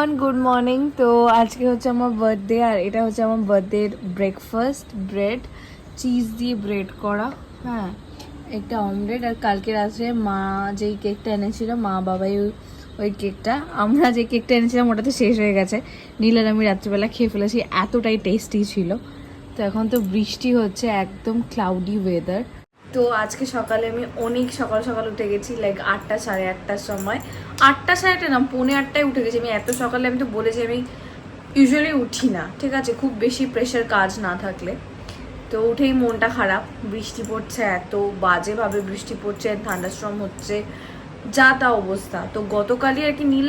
Everyone good morning তো আজকে হচ্ছে আমার বার্থডে আর এটা হচ্ছে আমার বার্থডে ব্রেকফাস্ট ব্রেড চিজ দিয়ে ব্রেড করা। হ্যাঁ একটা অমলেট আর কালকে রাত্রে মা যেই কেকটা এনেছিল, মা বাবাই ওই- ওই কেকটা আমরা যে কেকটা এনেছিলাম, ওটা তো শেষ হয়ে গেছে। নীল আর আমি রাত্রিবেলা খেয়ে ফেলেছি, এতটাই টেস্টি ছিল। তো এখন তো বৃষ্টি হচ্ছে, একদম ক্লাউডি ওয়েদার তো আজকে সকালে আমি অনেক সকাল সকাল উঠে গেছি লাইক আটটা সাড়ে আটটার সময়। আটটা সাড়ে আটটা না, পৌনে আটটায় উঠে গেছি। আমি এত সকালে আমি তো বলেছি, আমি ইউজুয়ালি উঠি না, ঠিক আছে? খুব বেশি প্রেশার কাজ না থাকলে। তো উঠেই মনটা খারাপ, বৃষ্টি পড়ছে এত, বাজেভাবে বৃষ্টি পড়ছে থান্ডাস্ট্রম হচ্ছে, যা তা অবস্থা। তো গতকালই আর কি নীল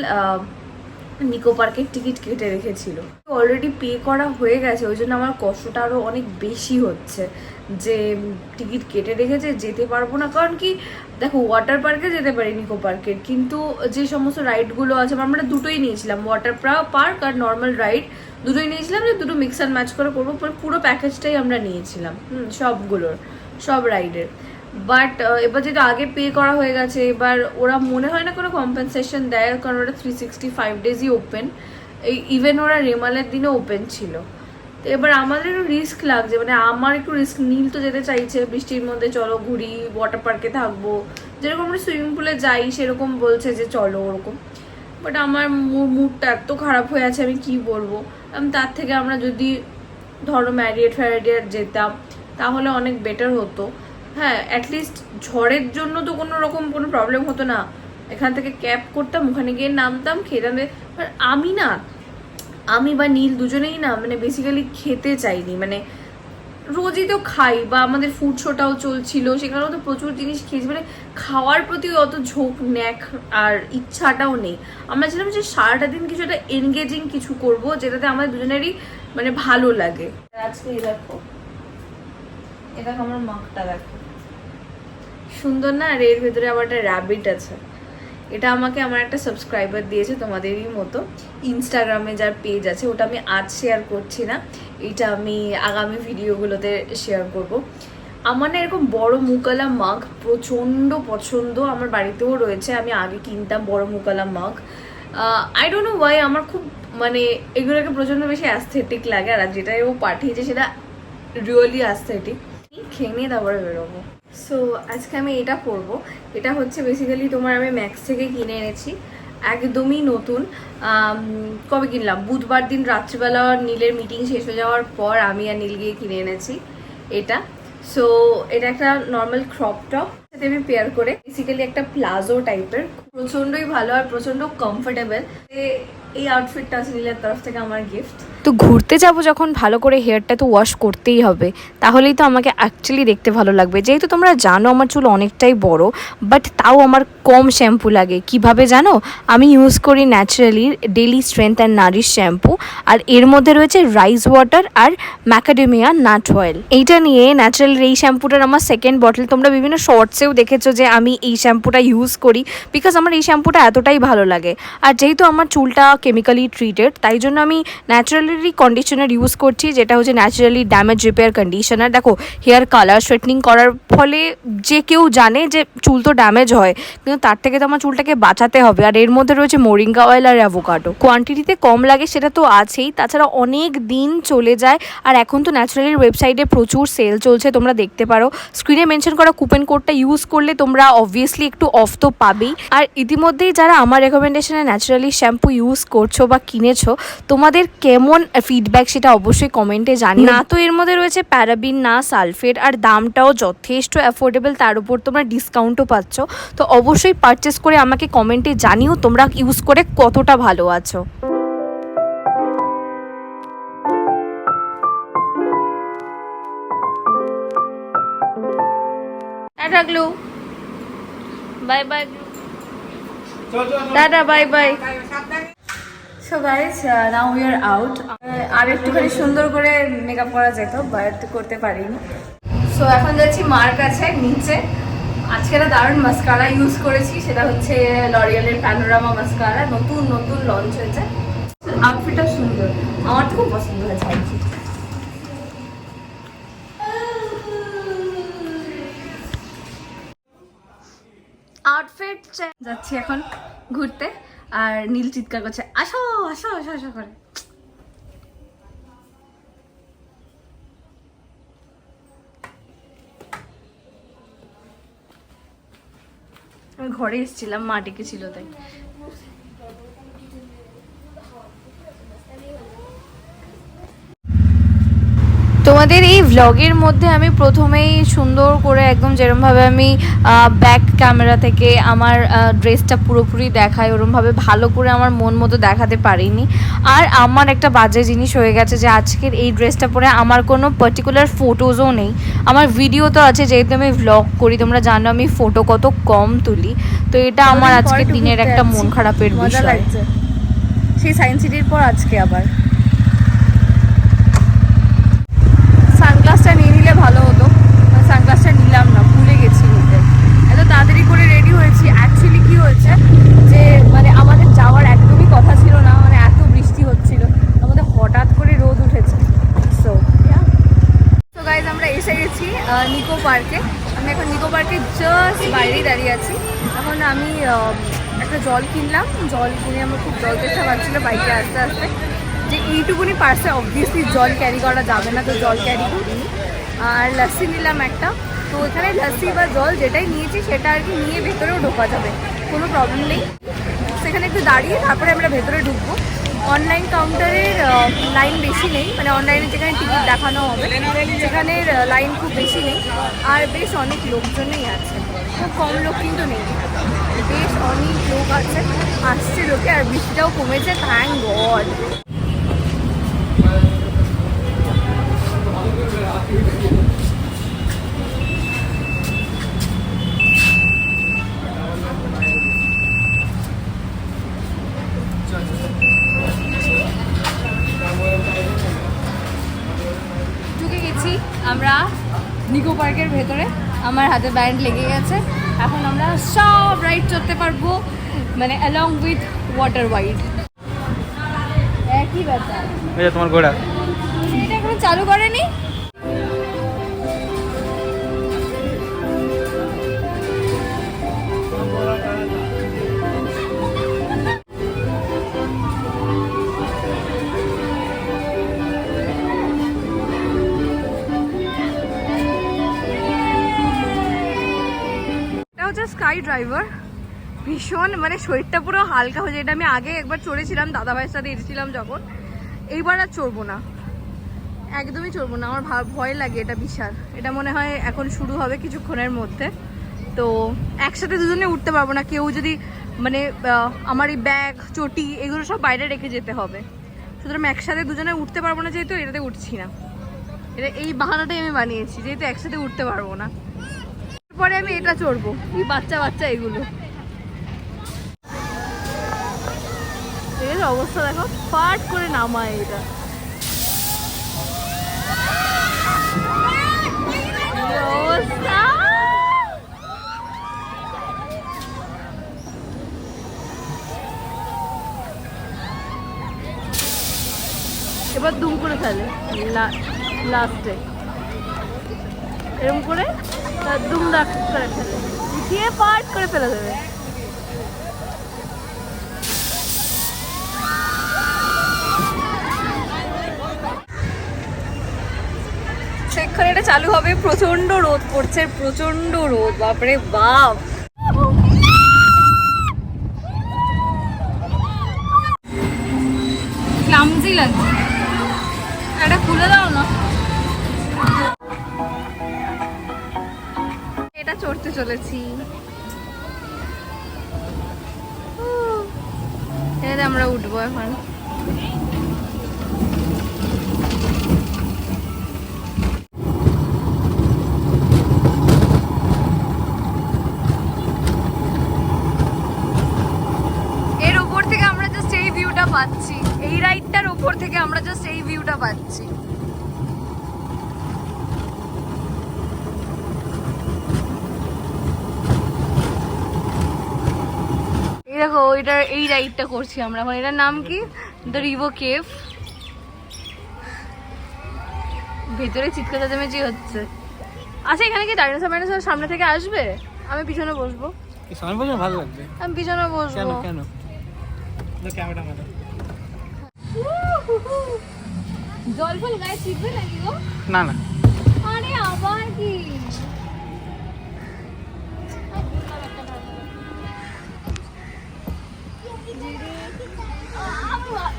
নিকো পার্কের টিকিট কেটে রেখেছিল। অলরেডি পে করা হয়ে গেছে, ওই জন্য আমার কষ্টটা আরও অনেক বেশি হচ্ছে। যে টিকিট কেটে রেখেছে, যেতে পারব না। কারণ কি, দেখো ওয়াটার পার্কে যেতে পারি নিকো পার্কের কিন্তু যে সমস্ত রাইডগুলো আছে আমরা দুটোই নিয়েছিলাম। ওয়াটার পার্ক আর নর্মাল রাইড দুটোই নিয়েছিলাম যে দুটো মিক্স অ্যান্ড ম্যাচ করে করব, পুরো- পুরো প্যাকেজটাই আমরা নিয়েছিলাম, হুম, সবগুলোর, সব রাইডের বাট এবার যেটা আগে পে করা হয়ে গেছে, এবার ওরা মনে হয় না কোনো কম্পেনসেশন দেয়, কারণ ওরা থ্রি সিক্সটি ফাইভ ডেজই ওপেন এই ইভেন ওরা রেমালের দিনে ওপেন ছিল। তো এবার আমাদের একটু রিস্ক লাগছে মানে আমার একটু রিস্ক নীল তো যেতে চাইছে, বৃষ্টির মধ্যে চলো ঘুরি ওয়াটার পার্কে থাকব। যেরকম আমরা সুইমিং পুলে যাই, সেরকম বলছে যে চলো ওরকম। বাট আমার মুডটা এত খারাপ হয়ে আছে, আমি কি বলব? তার থেকে আমরা যদি ধরো ম্যারিয়েট ফ্যারিয়েট যেতাম, তাহলে অনেক বেটার হতো। হ্যাঁ অ্যাটলিস্ট ঝড়ের জন্য তো কোনো রকম কোনো প্রবলেম হতো না। এখান থেকে ক্যাব করতাম, ওখানে গিয়ে নামতাম খেতাম আমি না আমি বা নীল দুজনেই না মানে বেসিক্যালি খেতে চাইনি মানে রোজই তো খাই বা আমাদের ফুড শোটাও চলছিল, সেখানেও তো প্রচুর জিনিস খেয়েছি মানে খাওয়ার প্রতি অত ঝোঁক, ন্যাক আর ইচ্ছাটাও নেই। আমরা ছিলাম যে সারাটা দিন কিছু একটা এনগেজিং কিছু করব, যেটাতে আমাদের দুজনেরই মানে ভালো লাগে। আজকে দেখো এ দেখো আমার মাকটা দেখো। সুন্দর না? আর এর ভেতরে আবার একটা র্যাবিট আছে। এটা আমাকে আমার একটা সাবস্ক্রাইবার দিয়েছে তোমাদেরই মতো। ইনস্টাগ্রামে যার পেজ আছে, ওটা আমি আজ শেয়ার করছি না। এটা আমি আগামী ভিডিওগুলোতে শেয়ার করব। আমার না এরকম বড় মুকালা মাগ প্রচণ্ড পছন্দ। আমার বাড়িতেও রয়েছে, আমি আগে কিনতাম বড় মুকালা মাগ আই ডোন্ট নো ওয়াই আমার খুব মানে এগুলোকে প্রচণ্ড বেশি অ্যাস্থেটিক লাগে, আর যেটা ও পাঠিয়েছে সেটা রিয়েলি অ্যাস্থেটিক খেয়ে নিয়ে তারপরে বেরোবো। সো আজকে আমি এটা পরবো। এটা হচ্ছে বেসিক্যালি তোমার আমি ম্যাক্স থেকে কিনে এনেছি। একদমই নতুন। কবে কিনলাম? বুধবার দিন রাত্রিবেলা নীলের মিটিং শেষ হয়ে যাওয়ার পর আমি আর নীল গিয়ে কিনে এনেছি এটা। সো এটা একটা নর্মাল ক্রপ টপ সাথে আমি পেয়ার করে বেসিক্যালি একটা প্লাজো টাইপের প্রচণ্ডই ভালো আর প্রচণ্ড কমফোর্টেবল এই আউটফিটটা আছে নীলের তরফ থেকে আমার গিফট তো ঘুরতে যাব যখন ভালো করে হেয়ারটা তো ওয়াশ করতেই হবে, তাহলেই তো আমাকে অ্যাকচুয়ালি দেখতে ভালো লাগবে। যেহেতু তোমরা জানো আমার চুল অনেকটাই বড় বাট তাও আমার কম শ্যাম্পু লাগে। কীভাবে জানো? আমি ইউজ করি naturally daily strength and nourish shampoo আর এর মধ্যে রয়েছে রাইস ওয়াটার আর ম্যাকাডেমিয়া নাট অয়েল এইটা নিয়ে ন্যাচারালি এই শ্যাম্পুটার আমার সেকেন্ড বটল তোমরা বিভিন্ন শর্টসেও দেখেছ যে আমি এই শ্যাম্পুটা ইউজ করি বিকজ আমার এই শ্যাম্পুটা এতটাই ভালো লাগে। আর যেহেতু আমার চুলটা কেমিক্যালি ট্রিটেড তাই জন্য আমি ন্যাচারালি কন্ডিশনার ইউজ করছি, যেটা হচ্ছে ন্যাচারালি ড্যামেজ রিপেয়ার কন্ডিশনার দেখো হেয়ার কালার স্ট্রেটনিং করার ফলে যে কেউ জানে যে চুল তো ড্যামেজ হয়, কিন্তু তার থেকে তো আমার চুলটাকে বাঁচাতে হবে। আর এর মধ্যে রয়েছে মোরিঙ্গা অয়েল আর অ্যাভোকাডো কোয়ান্টিটিতে কম লাগে সেটা তো আছেই, তাছাড়া অনেক দিন চলে যায়, আর এখন তো ন্যাচারালির ওয়েবসাইটে প্রচুর সেল চলছে, তোমরা দেখতে পারো। স্ক্রিনে মেনশন করা কুপন কোডটা ইউজ করলে তোমরা অবভিয়াসলি একটু অফ তো পাবেই। আর ইতিমধ্যেই যারা আমার রেকমেন্ডেশনে ন্যাচারালি শ্যাম্পু ইউজ করছ বা কিনেছো, তোমাদের কেমন ফিডব্যাক সেটা অবশ্যই কমেন্টে জানি না তো এর মধ্যে রয়েছে প্যারাবিন না সালফেট আর দামটাও যথেষ্ট অ্যাফোর্ডেবল তার উপর তোমরা ডিসকাউন্টও পাচ্ছ। তো অবশ্যই পারচেস করে আমাকে কমেন্টে জানিও তোমরা ইউজ করে কতটা ভালো আছো। Tata glue. Bye bye tata bye bye so guys now we are out আর একটুখানি সুন্দর করে মেকআপ করা যেত বাট করতে পারিনি। সো এখন যাচ্ছি মার কাছে, নিচে। আজকে একটা দারুণ মাস্কারা ইউজ করেছি, সেটা হচ্ছে লরিয়ালের প্যানোরামা মাস্কারা নতুন নতুন লঞ্চ হয়েছে। আউটফিটটা সুন্দর। আমার তো খুব পছন্দ হয়েছে আউটফিট আউটফিট যাচ্ছি এখন ঘুরতে। আর নীল চিৎকার করছে আসো আসো আসো আসো করে। ঘরে এসেছিলাম মাটিকে ছিল তাই। তোমাদের এই ভ্লগের মধ্যে আমি প্রথমেই সুন্দর করে একদম যেরমভাবে আমি ব্যাক ক্যামেরা থেকে আমার ড্রেসটা পুরোপুরি দেখাই ওরমভাবে ভালো করে আমার মন মতো দেখাতে পারিনি। আর আমার একটা বাজে জিনিস হয়ে গেছে যে আজকের এই ড্রেসটা পরে আমার কোনো পার্টিকুলার ফটোজও নেই। আমার ভিডিও তো আছে যেহেতু আমি ভ্লগ করি তোমরা জানো আমি ফটো কত কম তুলি। তো এটা আমার আজকের দিনের একটা মন খারাপের বিষয়। সেই সায়েন্স সিটির পর আজকে আবার। সানগ্লাসটা নিয়ে নিলে ভালো হতো। সানগ্লাসটা নিলাম না, ভুলে গেছি নিতে এত তাড়াতাড়ি করে রেডি হয়েছি। অ্যাকচুয়ালি কি হয়েছে যে মানে আমাদের যাওয়ার একদমই কথা ছিল না মানে এত বৃষ্টি হচ্ছিল। আমাদের হঠাৎ করে রোদ উঠেছে। সো তো গাইজ আমরা এসে গেছি নিকো পার্কে আমি এখন নিকো পার্কে জাস্ট বাইরেই দাঁড়িয়ে আছি। এখন আমি একটা জল কিনলাম। জল কিনে আমার খুব জল তেষ্টা পাচ্ছিল বাইকে আসতে আসতে। যে এইটুকুনি পার্সে অবভিয়াসলি জল ক্যারি করা যাবে না, তো জল ক্যারি করিনি আর লস্যি নিলাম একটা। তো এখানে লস্যি বা জল যেটাই নিয়েছি, সেটা আর কি নিয়ে ভেতরেও ঢোকা যাবে। কোনো প্রবলেম নেই। সেখানে একটু দাঁড়িয়ে তারপরে আমরা ভেতরে ঢুকবো। অনলাইন কাউন্টারের লাইন বেশি নেই। মানে অনলাইনে যেখানে টিকিট দেখানো হবে সেখানের লাইন খুব বেশি নেই। আর বেশ অনেক লোকজনই আছে। খুব কম লোক কিন্তু নেই। বেশ অনেক লোক আছে। আসছে লোকে আর বৃষ্টিটাও কমেছে থ্যাংক গড আমার হাতে ব্যান্ড লেগে গেছে। এখন আমরা সব রাইড চড়তে পারব মানে অ্যালং উইথ ওয়াটার ওয়াইড একই ব্যাপার। তোমার ঘোড়া। এটা এখনও চালু করেনি? স্কাই ড্রাইভার ভীষণ মানে শরীরটা পুরো হালকা হয়ে যায়। এটা আমি আগে একবার চড়েছিলাম দাদা ভাইয়ের সাথে এসেছিলাম যখন। এইবার আর চড়বো না। একদমই চড়বো না। আমার ভয় লাগে, এটা বিশাল। এটা মনে হয় এখন শুরু হবে কিছুক্ষণের মধ্যে। তো একসাথে দুজনে উঠতে পারব না। কেউ যদি মানে আমার এই ব্যাগ, চটি, এগুলো সব বাইরে রেখে যেতে হবে। সুতরাং একসাথে দুজনে উঠতে পারব না, যেহেতু এটাতে উঠছি না। এটা এই বাহানাটাই আমি বানিয়েছি, যেহেতু একসাথে উঠতে পারব না। পরে আমি এটা চড়বো, এই বাচ্চা বাচ্চা এগুলো। এর অবস্থা দেখো, ফাট করে নামায় এটা। অবস্থা। এবার দুম করে ফেলে লাস্টে। এরকম করে তার করে ফেলে দিয়ে পার্ট করে ফেলে দেবে। সেক্ষণ এটা চালু হবে প্রচণ্ড রোদ পড়ছে প্রচণ্ড রোদ বাপরে বাপ। ক্লামজি লাগছে। এটা খুলে দাও না। চড়তে চলেছি। উঠবো এখন। এর আমরা এই ভিউটা পাচ্ছি। এই রাইডটার উপর থেকে আমরা জাস্ট এই ভিউটা পাচ্ছি। দেখো ওইটা এই রাইডটা করছি আমরা। এখন এটার নাম কি? দ্য রিভো কেভ ভেতরে চিৎকার চেঁচামেচি হচ্ছে। আচ্ছা এখানে কি ডাইনোসর মাইনোসর সামনে থেকে আসবে? আমি পিছনে বসবো। সামনে ভালো লাগবে। আমি পিছনে কেন বসবো। কেন ক্যামেরা ম্যান জল ফল গায়ে ছিটবে নাকি গো? না না। আরে আবার কি?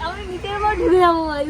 আমি নিচের পর ঢুকে যাব ভাই।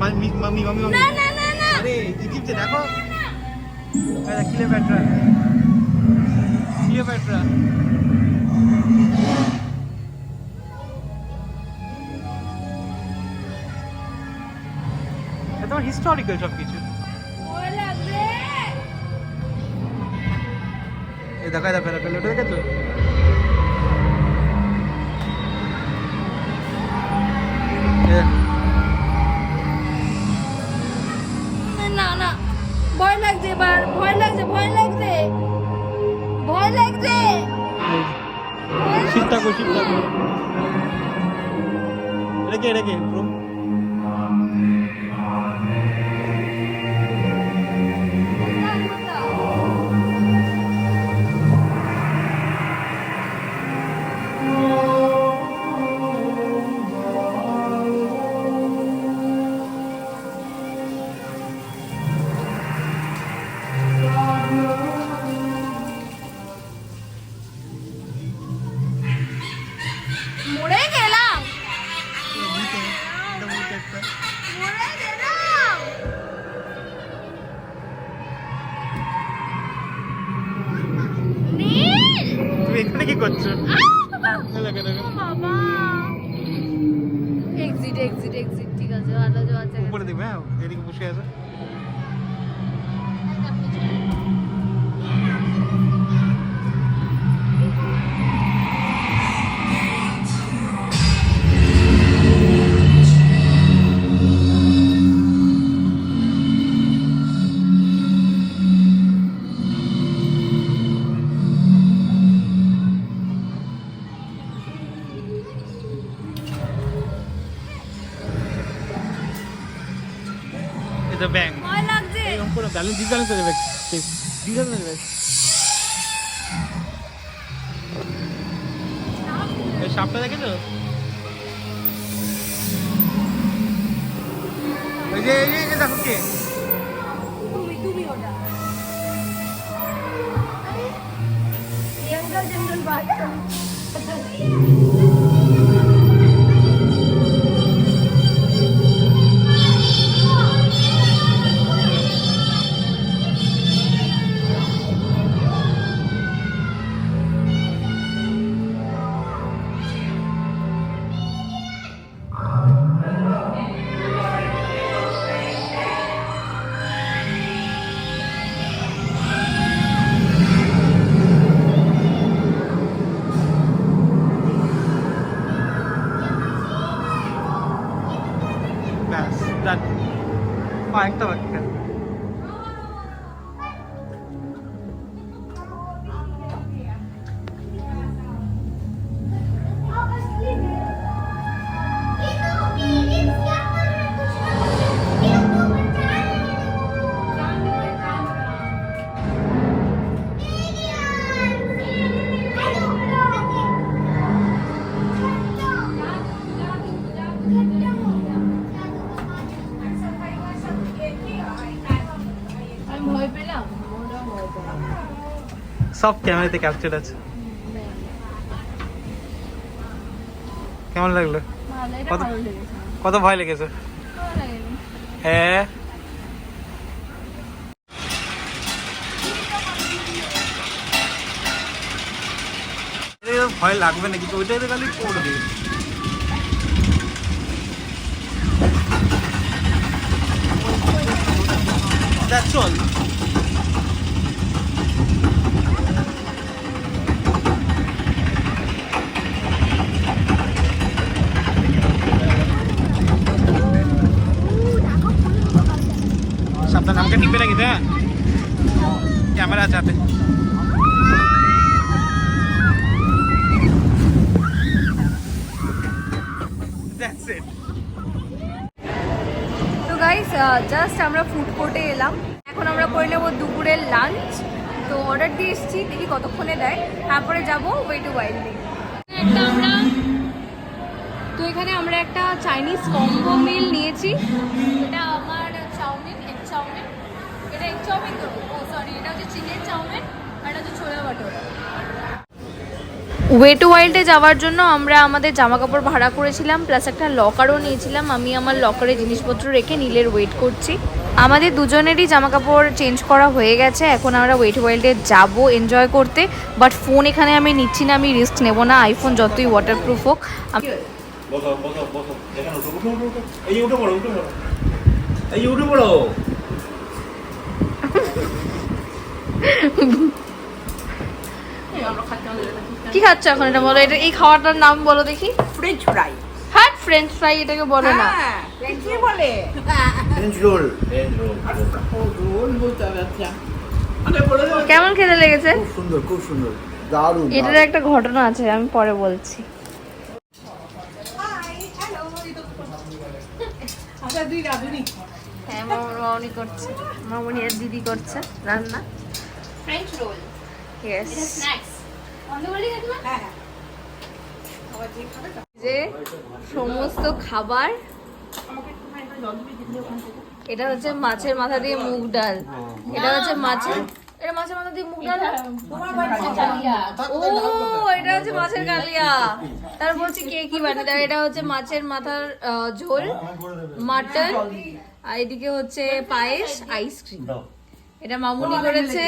মাম্মি মাম্মি মাম্মি না না না না। আরে ইজিপ্টে দেখো। আরে ক্লিওপেট্রা ক্লিওপেট্রা এটা তোমার হিস্টোরিক্যাল সব কিছু ভয় লাগছে এই দেখো দেখো দেখো লেফটে দেখেছ? ভয় লাগছে। শিব ঠাকুর শিব ঠাকুর। এটা কে দেখো। বাবা এক্সিট এক্সিট এক্সিট ঠিক আছে ভালো যাওয়া আছে উপরে দেখবে হ্যাঁ এদিকে বসে আছে এটা ব্যাংক ভয় লাগছে। এরকম করে ব্যালেন্স ডিসব্যালেন্স হয়ে যাবে ডিসব্যালেন্স হয়ে যাবে এই সাপটা দেখেছ? ওই যে এই যে- দেখো কে। তুমি তুমি ওটা। জঙ্গল জঙ্গল বাদ সব ক্যামেরাতে ক্যাপচার আছে। কেমন লাগল? কত- কত ভয় লেগেছে? হ্যাঁ ভয় লাগবে না কিন্তু ওইটাই তো খালি পড়বে। দেখ চল সাবধান আমাকে টিপে রাখিস হ্যাঁ it. তো গাইস জাস্ট আমরা ফুড কোর্টে এলাম। এখন আমরা করে নেব দুপুরের লাঞ্চ তো অর্ডার দিয়ে এসেছি, দেখি কতক্ষণে দেয়। তারপরে যাব ওয়ে টু ওয়াইল্ডে একটা তো এখানে আমরা একটা চাইনিজ কম্বো মিল নিয়েছি। এটা আমার চাউমিন এগ চাউমিন। এটা এগ চাউমিন তো? চিকেন চাউমিন আর হচ্ছে ছোলা বাটোর ওয়ে টু ওয়াইল্ডে যাওয়ার জন্য আমরা আমাদের জামা কাপড় ভাড়া করেছিলাম প্লাস একটা লকারও নিয়েছিলাম। আমি আমার লকারে জিনিসপত্র রেখে নীলের ওয়েট করছি। আমাদের দুজনেরই জামা কাপড় চেঞ্জ করা হয়ে গেছে। এখন আমরা ওয়েট ওয়াইল্ডে যাব এনজয় করতে। বাট ফোন এখানে আমি নিচ্ছি না আমি রিস্ক নেব না। আইফোন যতই ওয়াটারপ্রুফ হোক এই কি খাচ্ছ এখন এটা বলো? এটা এই খাওয়াটার নাম বলো দেখি। ফ্রেঞ্চ ফ্রাই হ্যাঁ ফ্রেঞ্চ ফ্রাই এটাকে বলে না। হ্যাঁ কি বলে? ফ্রেঞ্চ রোল রোল বলতে হবে আচ্ছা। কেমন খেতে লেগেছে? খুব সুন্দর খুব সুন্দর। দারুণ এটার একটা ঘটনা আছে আমি পরে বলছি। আচ্ছা হ্যাঁ মামনি করছে। মামনি আর দিদি করছে রান্না। ফ্রেঞ্চ রোল ইয়েস স্ন্যাক্স অন্য বলি কাকিমা হ্যাঁ আবার যে সমস্ত খাবার এটা হচ্ছে মাছের মাথা দিয়ে মুগ ডাল। এটা হচ্ছে মাছের এটা মাছের মাথা দিয়ে মুগ ডাল ও এটা হচ্ছে মাছের কালিয়া। তার বলছি কে কি বানিয়ে? দেয় এটা হচ্ছে মাছের মাথার আহ, ঝোল মাটন আর এদিকে হচ্ছে পায়েস আইসক্রিম এটা মামুনি করেছে।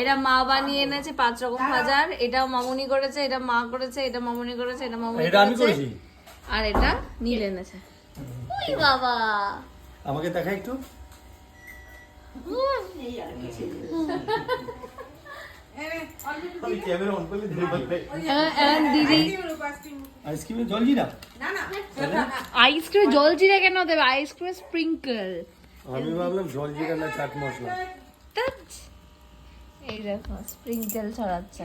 এটা মা বানিয়ে এনেছে পাঁচ রকম ভাজার এটা মামুনি করেছে এটা মা করেছে এটা মামুনি করেছে এটা মামুনি করেছে। আর এটা নীল এনেছে। ওই বাবা। আমাকে দেখা একটু। আইসক্রিম জল জিরা। কেন দেবে? আইসক্রিম স্প্রিঙ্কল আমি ভাবলাম জল জিরা না চাট মশলা। এই দেখো ছড়াচ্ছে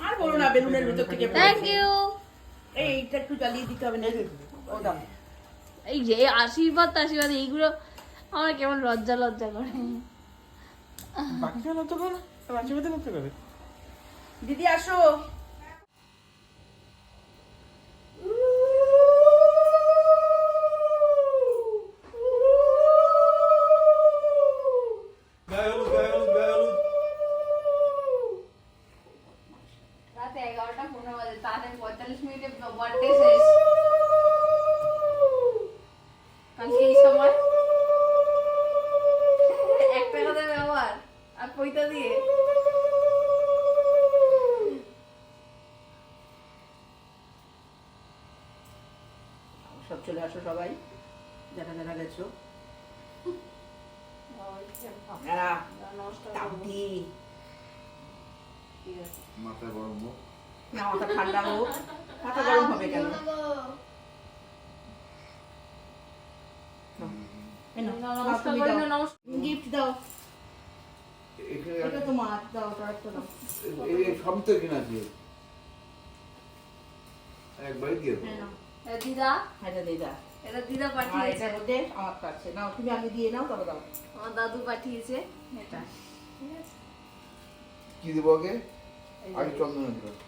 আর বলো না বেলুনের ভিতর থেকে থ্যাংক ইউ এই এইটা একটু জ্বালিয়ে দিতে হবে না এই যে আশীর্বাদ আশীর্বাদ এইগুলো আমার কেমন লজ্জা লজ্জা করে। করতে পারে। দিদি আসো। মাথা ঠান্ডা হোক মাথা গরম হবে কেন? নমস্কার করি না নমস্কার। গিফট দাও। এটা তোমার দাও দাও। এই- এই তো কিনা দিয়ে। একবারই দিয়ে দেবো। এটা দিদা। এটা দাও এটা দিদা পাঠিয়েছে। আমার নাও তুমি আগে দিয়ে নাও তবে দাও। আমার দাদু পাঠিয়েছে। এটা। কি দেবো আগে? আগে চন্দন দেবো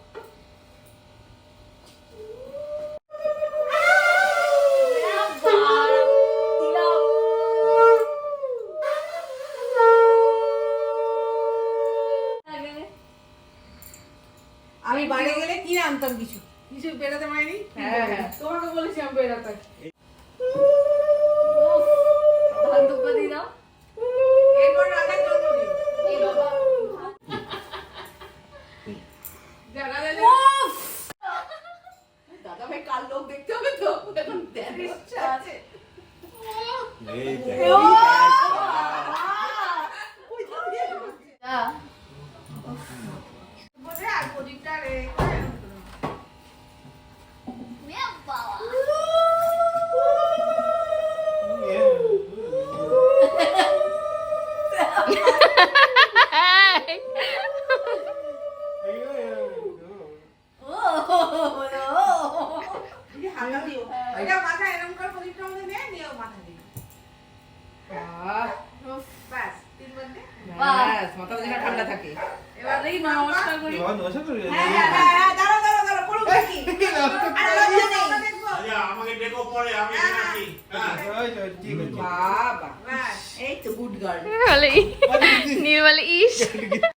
জানতাম কিছু। কিছু বেরোতে পারিনি? হ্যাঁ, হ্যাঁ। তোমাকে বলেছি আমি বেরোতে।